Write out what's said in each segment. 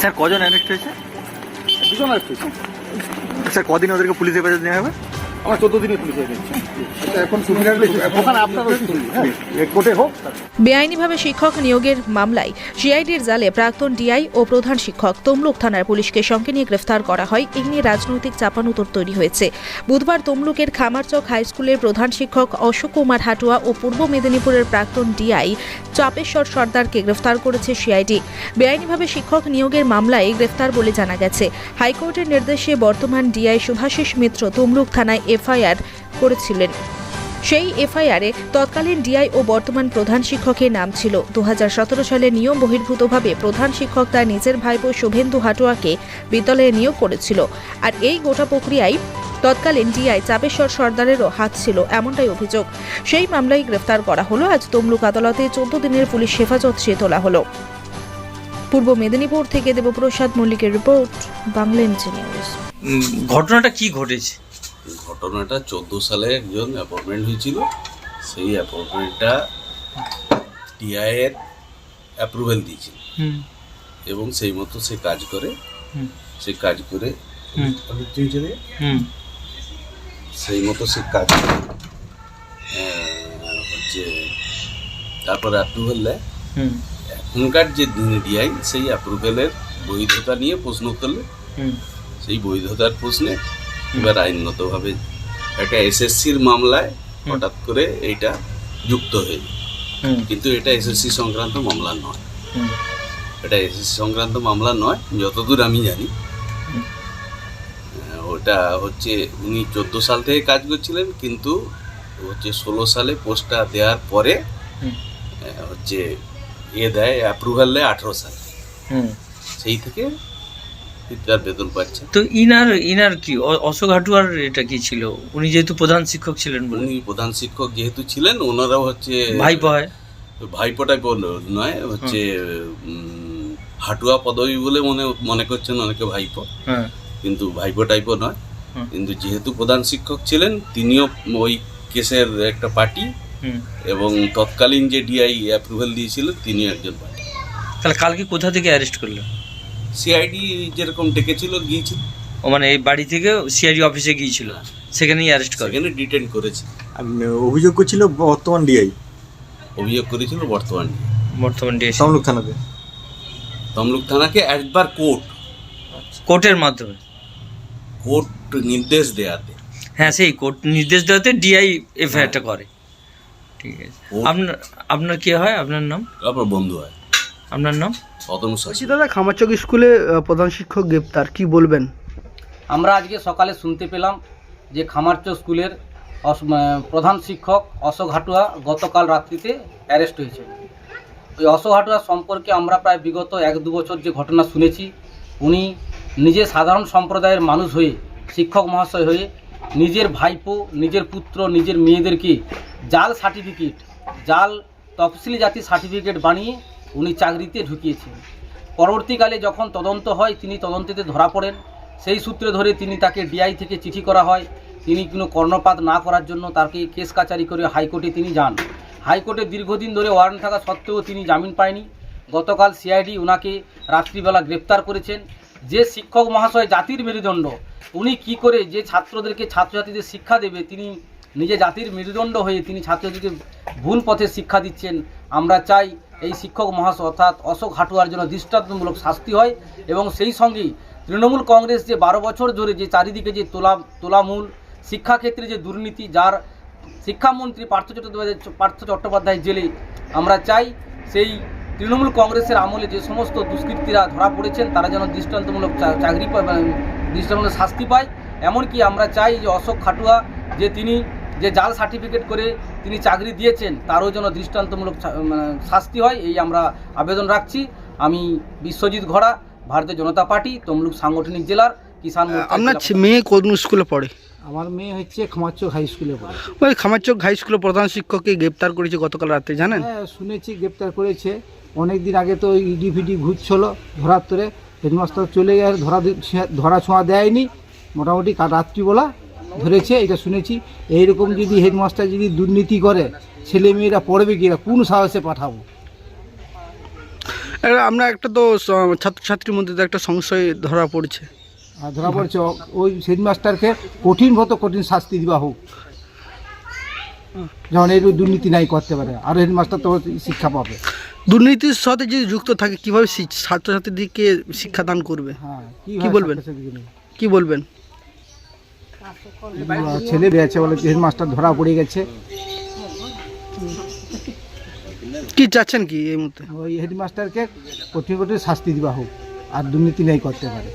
Sir কজন arrest হয়েছে? দুজন আসছে স্যার কদিন ওদেরকে পুলিশ হেফাজত নেওয়া হবে? আমার চোদ্দ দিনে পুলিশ হয়ে গেছে। এখন সুবিধা ওখানে আপনার হ্যাঁ কোর্টে হোক। বেআইনিভাবে শিক্ষক নিয়োগের মামলায় সিআইডির জালে প্রাক্তন ডিআই ও প্রধান শিক্ষক তমলুক থানার পুলিশকে সঙ্গে নিয়ে গ্রেফতার করা হয়। এই নিয়ে রাজনৈতিক চাপানুতর তৈরি হয়েছে। বুধবার তমলুকের খামারচক হাই স্কুলের প্রধান শিক্ষক অশোক কুমার হাটুয়া ও পূর্ব মেদিনীপুরের প্রাক্তন ডিআই চাপেশ্বর সর্দারকে গ্রেফতার করেছে সিআইডি। বেআইনিভাবে শিক্ষক নিয়োগের মামলায় গ্রেফতার বলে জানা গেছে। হাইকোর্টের নির্দেশে বর্তমান ডিআই শুভাশিস মিত্র তমলুক থানায় এফআইআর করেছিলেন। সেই এফআইআরে তৎকালীন ডিআই ও বর্তমান প্রধান শিক্ষকের নাম ছিল। দু সালে নিয়ম বহির্ভূতভাবে প্রধান শিক্ষক তার নিজের ভাইপো শুভেন্দু হাটুয়াকে বিদ্যালয়ে নিয়োগ করেছিল। আর এই গোটা প্রক্রিয়ায় তৎকালীন ডিআই চাপেশ্বর সর্দারেরও হাত ছিল এমনটাই অভিযোগ। সেই মামলায় গ্রেফতার করা হলো। আজ তমলুক আদালতে চোদ্দ দিনের পুলিশ হেফাজত চেয়ে তোলা হলো। পূর্ব মেদিনীপুর থেকে দেবপ্রসাদ মল্লিকের রিপোর্ট, বাংলা ঘটনাটা কি ঘটেছে? ঘটনাটা চোদ্দ সালে একজন অ্যাপয়েন্টমেন্ট হয়েছিল। সেই অ্যাপয়েন্টমেন্টটা টিআইয়ের অ্যাপ্রুভেল দিয়েছিল। হুম। এবং সেই মতো সে কাজ করে। সে কাজ করে সেই মতো সে কাজ করে। হচ্ছে তারপর অ্যাপ্রুভেল দেয় হুম। এখনকার যে ডিআই সেই অ্যাপ্রুভেলের বৈধতা নিয়ে প্রশ্ন করলে। হুম। সেই বৈধতার প্রশ্নে এবার আইনগতভাবে একটা এসএসসির মামলায় হঠাৎ করে এইটা যুক্ত হয়ে কিন্তু এটা এসএসসি সংক্রান্ত মামলা নয়। এটা এসএসসি সংক্রান্ত মামলা নয় যতদূর আমি জানি। ওটা হচ্ছে উনি চোদ্দ সাল থেকে কাজ করছিলেন কিন্তু হচ্ছে ষোলো সালে পোস্টটা দেওয়ার পরে হচ্ছে এ দেয় অ্যাপ্রুভাল দেয় আঠেরো সালে। সেই থেকে তার বেতন পাচ্ছে। তো ইনার ইনার কি? অশোক হাটুয়ার এটা কি ছিল? উনি যেহেতু প্রধান শিক্ষক ছিলেন বলে। উনি প্রধান শিক্ষক যেহেতু ছিলেন ওনারাও হচ্ছে ভাইপো হয়। ভাইপো টাইপ নয় হচ্ছে হাটুয়া পদবী বলে মনে মনে করছেন অনেকে ভাইপো। হ্যাঁ। কিন্তু ভাইপো টাইপও নয়। কিন্তু যেহেতু প্রধান শিক্ষক ছিলেন তিনিও ওই কেসের একটা পার্টি এবং তৎকালীন যে ডিআই অ্যাপ্রুভাল দিয়েছিলেন তিনিও একজন পার্টি। তাহলে কালকে কোথা থেকে অ্যারেস্ট করল সিআইডি যেরকম ডেকেছিল গিয়েছিল। ও মানে এই বাড়ি থেকে সিআইডি অফিসে গিয়েছিল। সেখানেই অ্যারেস্ট করে। সেখানে ডিটেন করেছে। আর অভিযোগ করছিল বর্তমান ডিআই অভিযোগ করেছিল বর্তমান বর্তমান ডিএস তমলুক থানাতে। তমলুক থানাকে একবার কোর্ট। কোর্টের মাধ্যমে। কোর্ট নির্দেশ দেয়াতে হ্যাঁ সেই কোর্ট নির্দেশ দেওয়াতে ডিআই এফআইআরটা করে। ঠিক আছে। আপনার আপনার কি হয়? আপনার নাম? তারপর বন্ধু হয়। আপনার নাম? অতনু বলছি দাদা খামারচক স্কুলে প্রধান শিক্ষক গ্রেপ্তার কি বলবেন? আমরা আজকে সকালে শুনতে পেলাম যে খামারচো স্কুলের প্রধান শিক্ষক অশোক হাটুয়া গতকাল রাত্রিতে অ্যারেস্ট হয়েছে ওই অশোক হাটুয়া সম্পর্কে আমরা প্রায় বিগত এক দু বছর যে ঘটনা শুনেছি উনি নিজে সাধারণ সম্প্রদায়ের মানুষ হয়ে শিক্ষক মহাশয় হয়ে নিজের ভাইপো নিজের পুত্র নিজের মেয়েদেরকে জাল সার্টিফিকেট জাল তফসিলি জাতির সার্টিফিকেট বানিয়ে উনি চাকরিতে ঢুকিয়েছেন। পরবর্তীকালে যখন তদন্ত হয়, তিনি তদন্তেতে ধরা পড়েন। সেই সূত্রে ধরে তিনি তাকে ডিআই থেকে চিঠি করা হয়। তিনি কোনো কর্ণপাত না করার জন্য তাকে কেস কাচারি করে হাইকোর্টে তিনি যান। হাইকোর্টে দীর্ঘদিন ধরে ওয়ারেন্ট থাকা সত্ত্বেও তিনি জামিন পায়নি। গতকাল সিআইডি ওনাকে রাত্রিবেলা গ্রেপ্তার করেছেন। যে শিক্ষক মহাশয় জাতির মেরুদণ্ড, উনি কি করে যে ছাত্রদেরকে ছাত্রছাত্রীদের শিক্ষা দেবে, তিনি নিজে জাতির মেরুদণ্ড হয়ে তিনি ছাত্রছাত্রীকে ভুল পথে শিক্ষা দিচ্ছেন। আমরা চাই এই শিক্ষক মহাশয় অর্থাৎ অশোক হাটুয়ার জন্য দৃষ্টান্তমূলক শাস্তি হয় এবং সেই সঙ্গেই তৃণমূল কংগ্রেস যে বারো বছর ধরে যে চারিদিকে যে তোলা, তোলামূল শিক্ষাক্ষেত্রে যে দুর্নীতি, যার শিক্ষামন্ত্রী পার্থ চট্টোপাধ্যায় পার্থ চট্টোপাধ্যায় জেলে আমরা চাই, সেই তৃণমূল কংগ্রেসের আমলে যে সমস্ত দুষ্কৃতীরা ধরা পড়েছেন, তারা যেন দৃষ্টান্তমূলক চাকরি পায় দৃষ্টান্তমূলক শাস্তি পায়। এমনকি আমরা চাই যে অশোক খাটুয়া যে তিনি যে জাল সার্টিফিকেট করে তিনি চাকরি দিয়েছেন তারও যেন দৃষ্টান্তমূলক মানে শাস্তি হয় এই আমরা আবেদন রাখছি। আমি বিশ্বজিৎ ঘোড়া ভারতীয় জনতা পার্টি তমলুক সাংগঠনিক জেলার কিষাণ আপনার ছে- মেয়ে কোন স্কুলে পড়ে? আমার মেয়ে হচ্ছে খামারচক হাই স্কুলে পড়ে। ওই খামারচক হাই স্কুলের প্রধান শিক্ষককে গ্রেপ্তার করেছে গতকাল রাতে জানেন? হ্যাঁ শুনেছি গ্রেপ্তার করেছে। অনেক দিন আগে তো ইডি ফিডি ঘুরছিল ধরার তোরে। হেডমাস্টার চলে গেছে ধরা ধরা ছোঁয়া দেয়নি। মোটামুটি রাত্রিবেলা ধরেছে এটা শুনেছি। এইরকম যদি হেডমাস্টার যদি দুর্নীতি করে ছেলে মেয়েরা পড়বে কিনা কোন সাহসে পাঠাবো? আমরা একটা তো ছাত্রছাত্রীর মধ্যে তো একটা সংশয় ধরা পড়ছে। ধরা পড়ছে ওই হেডমাস্টারকে কঠিন মতো কঠিন শাস্তি দেওয়া হোক। যেমন এই দুর্নীতি নাই করতে পারে আর হেডমাস্টার তো শিক্ষা পাবে। দুর্নীতির সাথে যদি যুক্ত থাকে কীভাবে ছাত্রছাত্রীদেরকে শিক্ষাদান করবে? হ্যাঁ কি বলবেন? কি বলবেন? ছেলে বেড়েছে বলে হেডমাস্টার ধরা পড়ে গেছে। কি চাচ্ছেন কি এই মুহূর্তে? ওই হেডমাস্টারকে কঠিন কঠিন শাস্তি দেওয়া হোক আর দুর্নীতি নাই করতে পারে।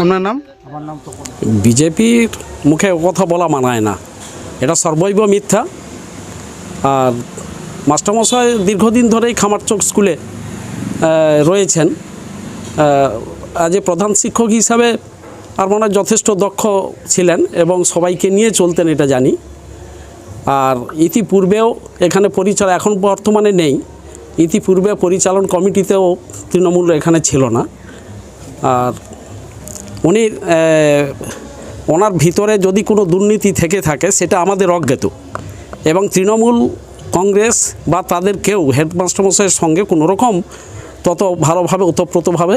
আপনার নাম? আমার নাম তখন বিজেপির মুখে ও কথা বলা মানায় না। এটা সর্বৈব মিথ্যা। আর মাস্টারমশাই দীর্ঘদিন ধরেই খামারচক স্কুলে রয়েছেন। আজ প্রধান শিক্ষক হিসাবে আর মনে যথেষ্ট দক্ষ ছিলেন এবং সবাইকে নিয়ে চলতেন, এটা জানি। আর ইতিপূর্বেও এখানে পরিচালন এখন বর্তমানে নেই। ইতিপূর্বে পরিচালন কমিটিতেও তৃণমূল এখানে ছিল না। আর উনি ওনার ভিতরে যদি কোনো দুর্নীতি থেকে থাকে, সেটা আমাদের অজ্ঞাত। এবং তৃণমূল, কংগ্রেস বা তাদের কেউ, হেডমাস্টারমশাইয়ের সঙ্গে কোনো রকম তত ভালোভাবে, ওতপ্রোতভাবে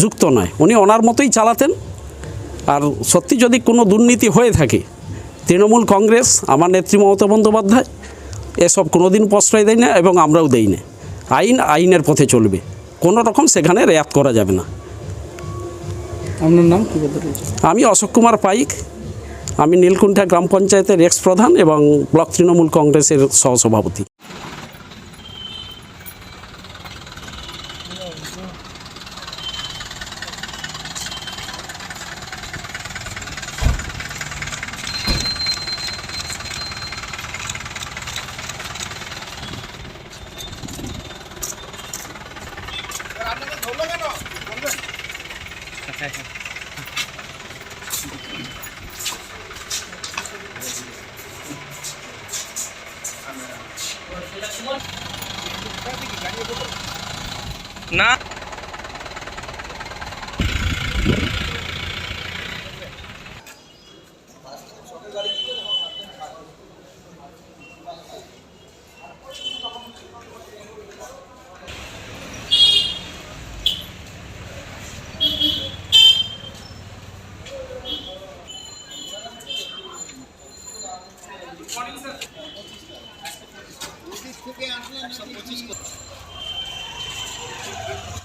যুক্ত নয়। উনি ওনার মতোই চালাতেন। আর সত্যি যদি কোনো দুর্নীতি হয়ে থাকে তৃণমূল কংগ্রেস আমার নেত্রী মমতা বন্দ্যোপাধ্যায় এসব কোনোদিন প্রশ্রয় দেয় না এবং আমরাও দেই না। আইন আইনের পথে চলবে। কোনো রকম সেখানে রেয়াত করা যাবে না। আপনার নাম কি আমি অশোক কুমার পাইক। আমি নীলকুণ্ঠা গ্রাম পঞ্চায়েতের এক্স প্রধান এবং ব্লক তৃণমূল কংগ্রেসের সহসভাপতি। না